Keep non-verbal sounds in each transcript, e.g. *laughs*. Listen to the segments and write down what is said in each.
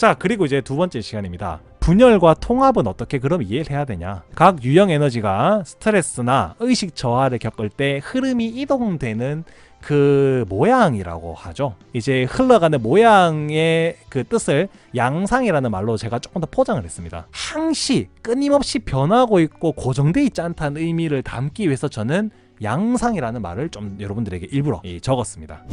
자, 그리고 이제 두 번째 시간입니다. 분열과 통합은 어떻게 그럼 이해를 해야 되냐? 각 유형 에너지가 스트레스나 의식 저하를 겪을 때 흐름이 이동되는 그 모양이라고 하죠. 이제 흘러가는 모양의 그 뜻을 양상이라는 말로 제가 조금 더 포장을 했습니다. 항시 끊임없이 변하고 있고 고정돼 있지 않다는 의미를 담기 위해서 저는 양상이라는 말을 좀 여러분들에게 일부러 이 적었습니다.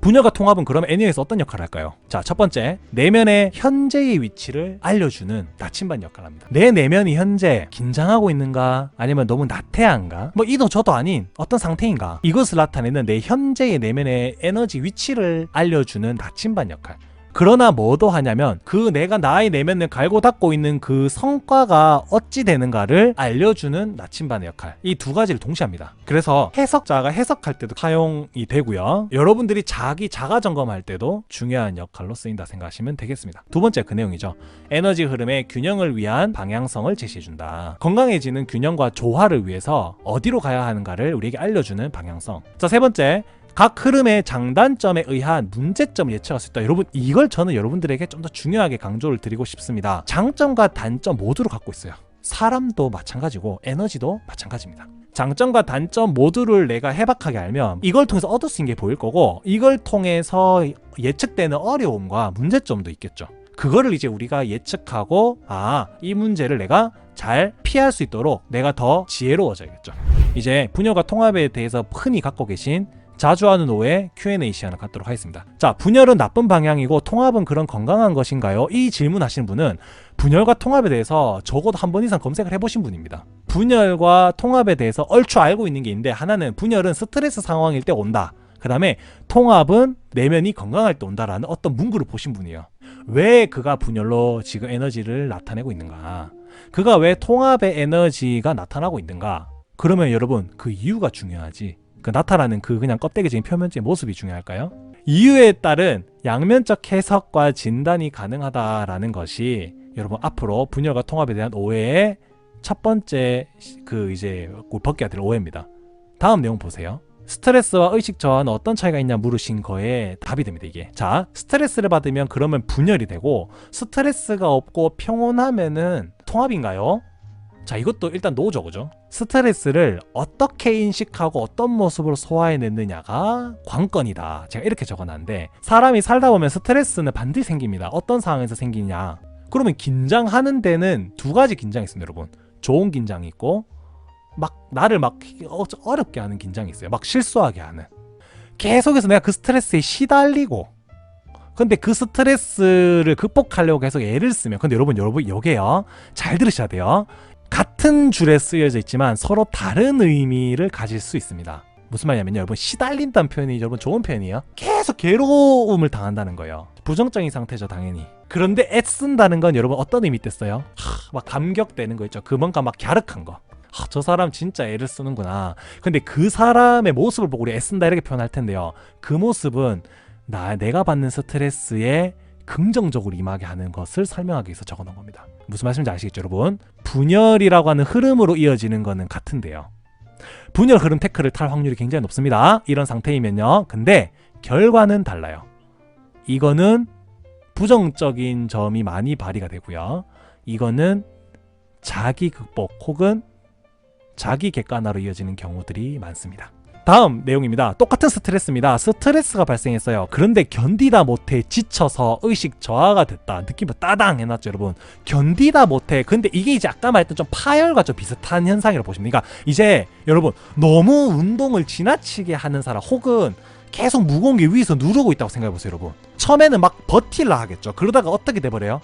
분열과 통합은 그럼 애니어에서 어떤 역할을 할까요? 자, 첫 번째, 내면의 현재의 위치를 알려주는 나침반 역할을 합니다. 내 내면이 현재 긴장하고 있는가, 아니면 너무 나태한가, 뭐 이도 저도 아닌 어떤 상태인가, 이것을 나타내는 내 현재의 내면의 에너지 위치를 알려주는 나침반 역할. 그러나 뭐도 하냐면 그 내가 나의 내면을 갈고 닦고 있는 그 성과가 어찌 되는가를 알려주는 나침반의 역할. 이 두 가지를 동시에 합니다. 그래서 해석자가 해석할 때도 사용이 되고요. 여러분들이 자기 자가 점검할 때도 중요한 역할로 쓰인다 생각하시면 되겠습니다. 두 번째 그 내용이죠. 에너지 흐름의 균형을 위한 방향성을 제시해준다. 건강해지는 균형과 조화를 위해서 어디로 가야 하는가를 우리에게 알려주는 방향성. 자 세 번째 각 흐름의 장단점에 의한 문제점을 예측할 수 있다. 여러분 이걸 저는 여러분들에게 좀 더 중요하게 강조를 드리고 싶습니다. 장점과 단점 모두를 갖고 있어요. 사람도 마찬가지고 에너지도 마찬가지입니다. 장점과 단점 모두를 내가 해박하게 알면 이걸 통해서 얻을 수 있는 게 보일 거고 이걸 통해서 예측되는 어려움과 문제점도 있겠죠. 그거를 이제 우리가 예측하고 아 이 문제를 내가 잘 피할 수 있도록 내가 더 지혜로워져야겠죠. 이제 분열과 통합에 대해서 흔히 갖고 계신 자주 하는 오해 Q&A 시간을 갖도록 하겠습니다. 자, 분열은 나쁜 방향이고 통합은 그런 건강한 것인가요? 이 질문하시는 분은 분열과 통합에 대해서 적어도 한 번 이상 검색을 해보신 분입니다. 분열과 통합에 대해서 얼추 알고 있는 게 있는데 하나는 분열은 스트레스 상황일 때 온다. 그 다음에 통합은 내면이 건강할 때 온다라는 어떤 문구를 보신 분이에요. 왜 그가 분열로 지금 에너지를 나타내고 있는가? 그가 왜 통합의 에너지가 나타나고 있는가? 그러면 여러분 그 이유가 중요하지. 그 나타나는 그 그냥 껍데기적인 표면적인 모습이 중요할까요? 이유에 따른 양면적 해석과 진단이 가능하다라는 것이 여러분 앞으로 분열과 통합에 대한 오해의 첫 번째 그 이제 벗겨야 될 오해입니다. 다음 내용 보세요. 스트레스와 의식 저하는 어떤 차이가 있냐 물으신 거에 답이 됩니다 이게 자 스트레스를 받으면 그러면 분열이 되고 스트레스가 없고 평온하면은 통합인가요? 자 이것도 일단 노죠 그죠? 스트레스를 어떻게 인식하고 어떤 모습으로 소화해냈느냐가 관건이다. 제가 이렇게 적어놨는데 사람이 살다 보면 스트레스는 반드시 생깁니다. 어떤 상황에서 생기냐? 그러면 긴장하는 데는 두 가지 긴장이 있습니다 여러분. 좋은 긴장이 있고 막 나를 막 어- 어렵게 하는 긴장이 있어요. 막 실수하게 하는. 계속해서 내가 그 스트레스에 시달리고 근데 그 스트레스를 극복하려고 계속 애를 쓰면 근데 여러분 여러분 요게요. 잘 들으셔야 돼요 같은 줄에 쓰여져 있지만 서로 다른 의미를 가질 수 있습니다. 무슨 말이냐면요. 여러분 시달린다는 표현이 여러분 좋은 표현이에요. 계속 괴로움을 당한다는 거예요. 부정적인 상태죠, 당연히. 그런데 애쓴다는 건 여러분 어떤 의미 됐어요? 막 감격되는 거 있죠. 그만큼 막 갸륵한 거. 아, 저 사람 진짜 애를 쓰는구나. 근데 그 사람의 모습을 보고 우리 애쓴다 이렇게 표현할 텐데요. 그 모습은 나 내가 받는 스트레스에 긍정적으로 임하게 하는 것을 설명하기 위해서 적어 놓은 겁니다. 무슨 말씀인지 아시겠죠, 여러분? 분열이라고 하는 흐름으로 이어지는 거는 같은데요. 분열 흐름 태클을 탈 확률이 굉장히 높습니다. 이런 상태이면요. 근데 결과는 달라요. 이거는 부정적인 점이 많이 발휘가 되고요. 이거는 자기 극복 혹은 자기 객관화로 이어지는 경우들이 많습니다. 다음 내용입니다. 똑같은 스트레스입니다. 스트레스가 발생했어요. 그런데 견디다 못해 지쳐서 의식 저하가 됐다. 느낌이 따당 해놨죠, 여러분. 견디다 못해. 근데 이게 이제 아까 말했던 좀 파열과 좀 비슷한 현상이라고 보시면 그러니까 이제 여러분 너무 운동을 지나치게 하는 사람 혹은 계속 무거운 게 위에서 누르고 있다고 생각해 보세요, 여러분. 처음에는 막 버틸라 하겠죠. 그러다가 어떻게 돼버려요?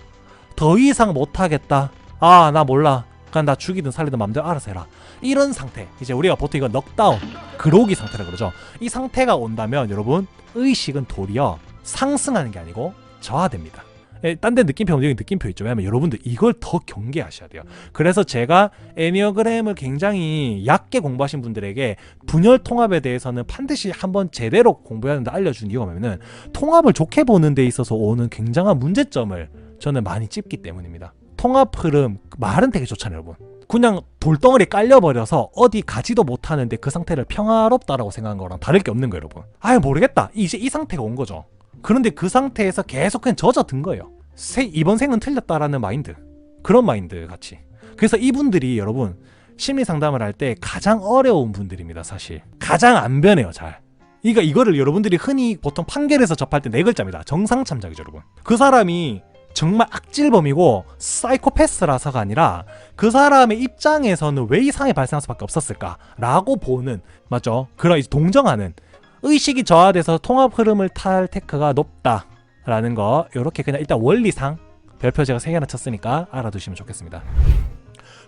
더 이상 못하겠다. 아, 나 몰라. 그냥 나 죽이든 살리든 마음대로 알아서 해라. 이런 상태. 이제 우리가 보통 이거 넉다운, 그로기 상태라 그러죠. 이 상태가 온다면 여러분 의식은 도리어 상승하는 게 아니고 저하됩니다. 예, 딴데 느낌표 검증이 느낌표 있죠. 왜냐면 여러분들 이걸 더 경계하셔야 돼요. 그래서 제가 애니어그램을 굉장히 얕게 공부하신 분들에게 분열 통합에 대해서는 반드시 한번 제대로 공부해야 된다 알려준 이유가 뭐냐면은 통합을 좋게 보는 데 있어서 오는 굉장한 문제점을 저는 많이 찝기 때문입니다. 통합 흐름 말은 되게 좋잖아요, 여러분. 그냥 돌덩어리 깔려버려서 어디 가지도 못하는데 그 상태를 평화롭다라고 생각한 거랑 다를 게 없는 거예요, 여러분. 아유 모르겠다. 이제 이 상태가 온 거죠. 그런데 그 상태에서 계속 그냥 젖어든 거예요. 세, 이번 생은 틀렸다라는 마인드 그런 마인드 같이 그래서 이분들이 여러분 심리 상담을 할 때 가장 어려운 분들입니다 사실 가장 안 변해요 잘 그러니까 이거를 여러분들이 흔히 보통 판결에서 접할 때 네 글자입니다 정상참작이죠 여러분 그 사람이 정말 악질범이고 사이코패스라서가 아니라 그 사람의 입장에서는 왜 이상이 발생할 수밖에 없었을까라고 보는 맞죠 그런 이제 동정하는 의식이 저하돼서 통합 흐름을 탈 테크가 높다라는 거 이렇게 그냥 일단 원리상 별표 제가 세 개나 쳤으니까 알아두시면 좋겠습니다.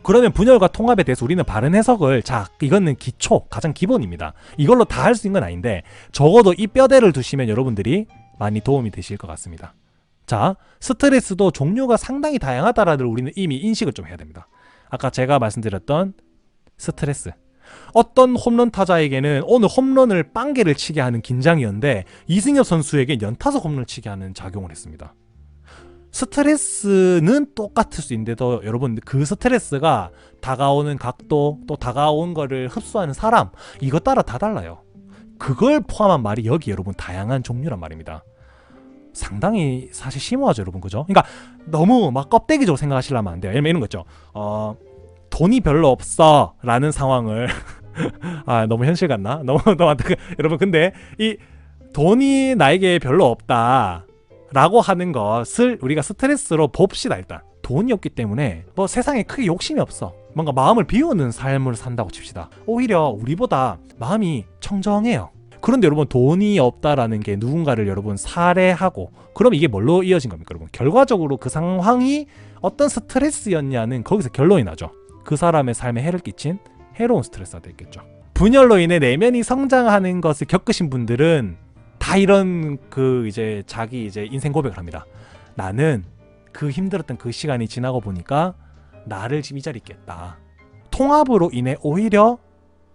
그러면 분열과 통합에 대해서 우리는 바른 해석을 자 이거는 기초 가장 기본입니다. 이걸로 다 할 수 있는 건 아닌데 적어도 이 뼈대를 두시면 여러분들이 많이 도움이 되실 것 같습니다. 자 스트레스도 종류가 상당히 다양하다라는 우리는 이미 인식을 좀 해야 됩니다. 아까 제가 말씀드렸던 스트레스 어떤 홈런 타자에게는 오늘 홈런을 빵개를 치게 하는 긴장이었는데 이승엽 선수에게 연타석 홈런을 치게 하는 작용을 했습니다. 스트레스는 똑같을 수 있는데도 여러분 그 스트레스가 다가오는 각도 또 다가온 거를 흡수하는 사람 이것 따라 다 달라요. 그걸 포함한 말이 여기 여러분 다양한 종류란 말입니다. 상당히 사실 심오하죠 여러분 그죠? 그러니까 너무 막 껍데기적으로 생각하시려면 안 돼요. 예를 이런 거 있죠. 어, 돈이 별로 없어 라는 상황을 *laughs* 아 너무 현실 같나? *laughs* 너무 너무 여러분 근데 이 돈이 나에게 별로 없다 라고 하는 것을 우리가 스트레스로 봅시다 일단 돈이 없기 때문에 뭐 세상에 크게 욕심이 없어 뭔가 마음을 비우는 삶을 산다고 칩시다 오히려 우리보다 마음이 청정해요 그런데 여러분 돈이 없다라는 게 누군가를 여러분 살해하고 그럼 이게 뭘로 이어진 겁니까 여러분 결과적으로 그 상황이 어떤 스트레스였냐는 거기서 결론이 나죠 그 사람의 삶에 해를 끼친 해로운 스트레스가 됐겠죠 분열로 인해 내면이 성장하는 것을 겪으신 분들은 다 이런 그 이제 자기 이제 인생 고백을 합니다. 나는 그 힘들었던 그 시간이 지나고 보니까 나를 지금 이 자리에 있겠다. 통합으로 인해 오히려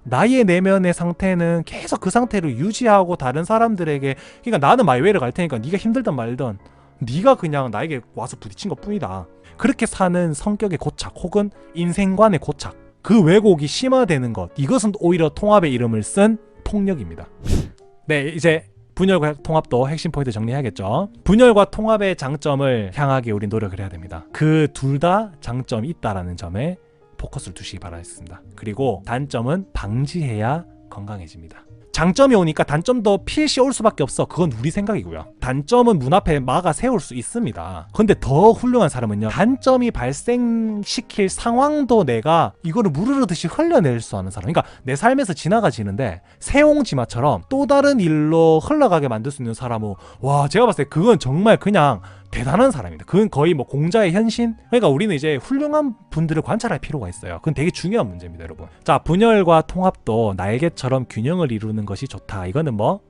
나의 내면의 상태는 계속 그 상태를 유지하고 다른 사람들에게 그러니까 나는 마이웨이를 갈 테니까 네가 힘들든 말든 네가 그냥 나에게 와서 부딪힌 것 뿐이다. 그렇게 사는 성격의 고착 혹은 인생관의 고착 그 왜곡이 심화되는 것 이것은 오히려 통합의 이름을 쓴 폭력입니다. 네 이제 분열과 통합도 핵심 포인트 정리해야겠죠. 분열과 통합의 장점을 향하게 우리 노력을 해야 됩니다. 그 둘 다 장점이 있다라는 점에 포커스를 두시기 바라겠습니다. 그리고 단점은 방지해야 건강해집니다. 장점이 오니까 단점도 필시 올 수밖에 없어. 그건 우리 생각이고요. 단점은 문 앞에 막아 세울 수 있습니다. 근데 더 훌륭한 사람은요. 단점이 발생시킬 상황도 내가 이거를 무르르듯이 흘려낼 수 하는 사람. 그러니까 내 삶에서 지나가지는데 세옹지마처럼 또 다른 일로 흘러가게 만들 수 있는 사람은 와 제가 봤을 때 그건 정말 그냥 대단한 사람입니다. 그건 거의 뭐 공자의 현신? 그러니까 우리는 이제 훌륭한 분들을 관찰할 필요가 있어요. 그건 되게 중요한 문제입니다, 여러분. 자, 분열과 통합도 날개처럼 균형을 이루는 것이 좋다. 이거는 뭐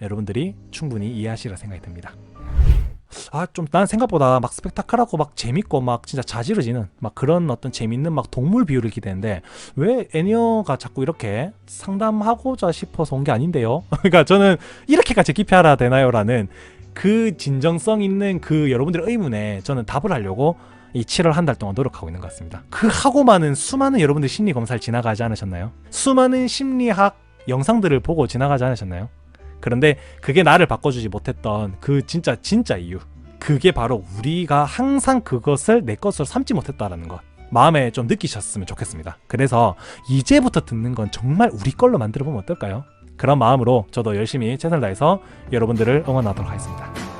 여러분들이 충분히 이해하시리라 생각이 듭니다. 아, 좀 난 생각보다 막 스펙타클하고 막 재밌고 막 진짜 자지러지는 막 그런 어떤 재밌는 막 동물 비유를 기대했는데 왜 애니어가 자꾸 이렇게 상담하고자 싶어서 온 게 아닌데요? *laughs* 그러니까 저는 이렇게까지 깊이 알아야 되나요?라는 그 진정성 있는 그 여러분들의 의문에 저는 답을 하려고 이 7월 한 달 동안 노력하고 있는 것 같습니다. 그 하고 많은 수많은 여러분들 심리 검사를 지나가지 않으셨나요? 수많은 심리학 영상들을 보고 지나가지 않으셨나요? 그런데 그게 나를 바꿔주지 못했던 그 진짜 진짜 이유. 그게 바로 우리가 항상 그것을 내 것으로 삼지 못했다라는 것. 마음에 좀 느끼셨으면 좋겠습니다. 그래서 이제부터 듣는 건 정말 우리 걸로 만들어 보면 어떨까요? 그런 마음으로 저도 열심히 최선을 다해서 여러분들을 응원하도록 하겠습니다.